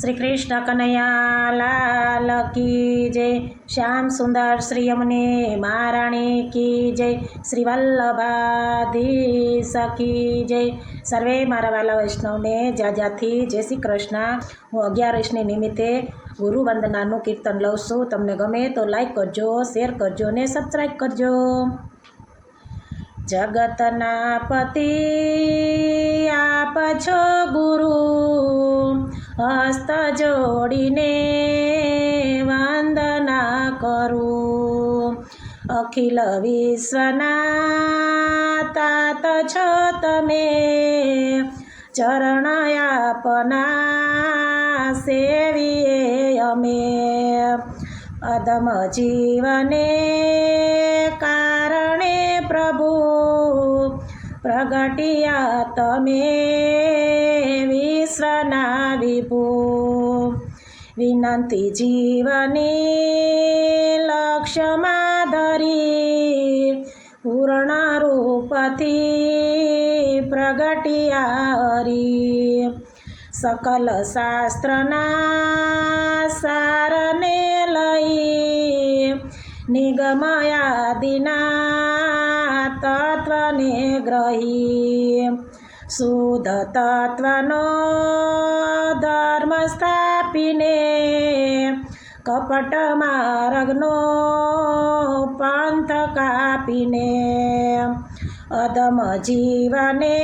શ્રી કૃષ્ણ કનૈયા લાલ જય. શ્યામ સુંદર શ્રી અમને મહારાણી કી જય. શ્રી વલ્લભાધીશ કી જય. સર્વે મારા વાલા વૈષ્ણવને જાજાથી જય શ્રી કૃષ્ણ. હું અગિયારસની નિમિત્તે ગુરુ વંદનાનું કીર્તન લઉં છું. તમને ગમે તો લાઈક કરજો શેર કરજો ને સબસ્ક્રાઈબ કરજો. જગતના પતિ આપ છો ગુરુ. હસ્ત જોડીને વંદના કરું. અખિલ વિશ્વના તાત છો તમે. ચરણ આપના સેવીએ અમે. અદમ જીવને કારણે પ્રભુ, પ્રગટિયા તમે. વિશ્વના વિભો વિનંતી જીવની લક્ષ્યમાં ધરી પૂર્ણ રૂપથી પ્રગટિયા સકલ શાસ્ત્રના સારને લઈ, નિગમયાદિના તત્વને ગ્રહી. શુદ્ધ તત્વનો ધર્મ સ્થાપીને કપટ માર્ગનો પંથ કાપીને અદમ જીવને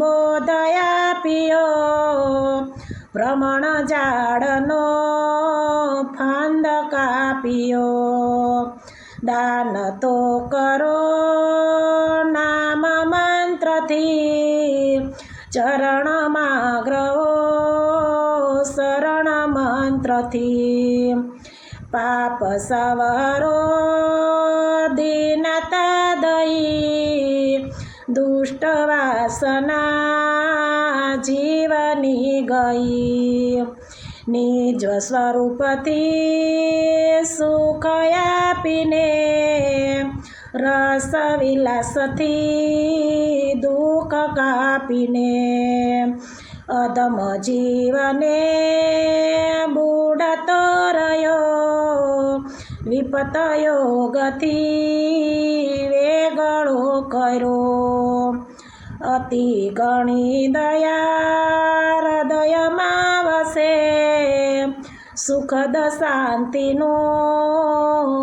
બોધયા પિયો ભ્રમણ ઝાડનો ફંદ કાપ્યો દાન તો કરો મંત્રથી ચરણમાં ગ્રહો શરણ મંત્રથી પાપ સવારો, દીનતા દઈ. દુષ્ટ વાસના જીવની ગઈ. નિજ સ્વરૂપથી સુખ આપીને રસ વિલાસથી દુઃખ કાપીને અધમ જીવને બુડતો રહ્યો વિપત યોગથી વેગળો કર્યો અતિ ગણી દયા હૃદયમાં વસે સુખદ શાંતિનું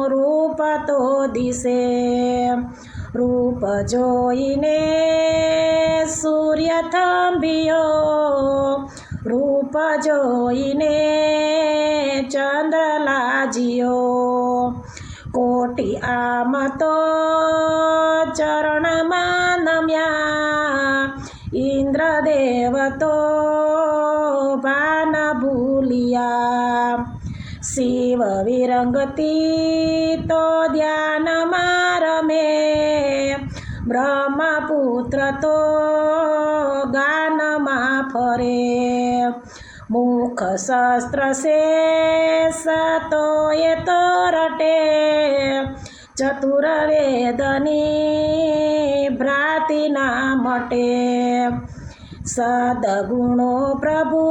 રૂપ તો દિશે રૂપ જોઈને સૂર્ય થંભ્યો. રૂપ જોઈને ચંદ્ર લાજ્યો. કોટી આમ તો ચરણમાં નમ્યા. ઇન્દ્રદેવ તો ભાન ભૂલિયા. શિવ વિરંગતી તો ધ્યાનમાં રમે બ્રહ્મપુત્ર તો ગાનમાં ફરે મુખ શસ્ત્ર શેષ તો એ તો રટે ચતુર વેદની ભ્રાતિના મટે સદગુણો પ્રભુ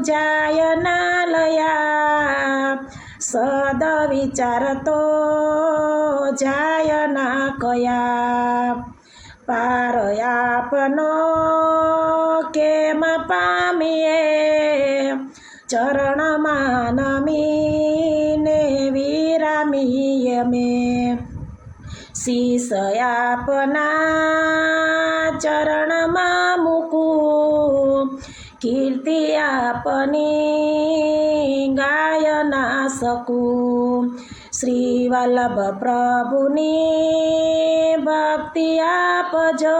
જાય ના લયા સદ વિચાર તો જાય ના કયા પાર આપનો કેમ પામીએ ચરણમાં નમીને વિરામીએ મેં શીશ આપના ચરણમાં કીર્તિ આપને ગાય ના શકું શ્રી વલ્લભ પ્રભુની ભક્તિ આપજો.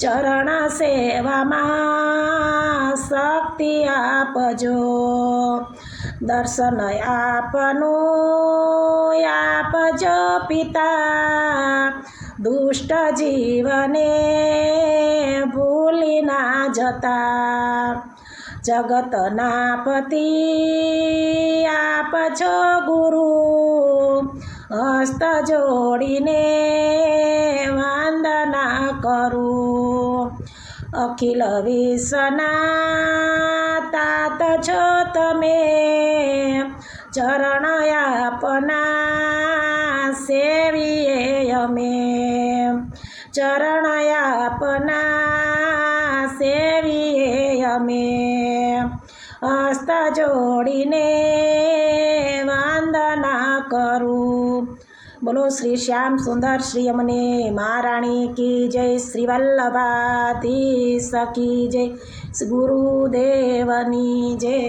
ચરણ સેવામાં શક્તિ આપજો. દર્શન આપનું આપજો પિતા. દુષ્ટ જીવને ભૂલી ના જતા જગતના પતિ આપ છો ગુરુ હસ્ત જોડીને વંદના કરું. અખિલ વિશ્વના છો તમે ચરણ આપના સેવીએ અમે. ચરણ આપના અમે હસ્ત જોડીને વંદના કરું. બોલો શ્રી શ્યામ સુંદર શ્રી અમને મહારાણી કી જય, શ્રી વલ્લભાતી સખી જય ગુરુદેવની જય.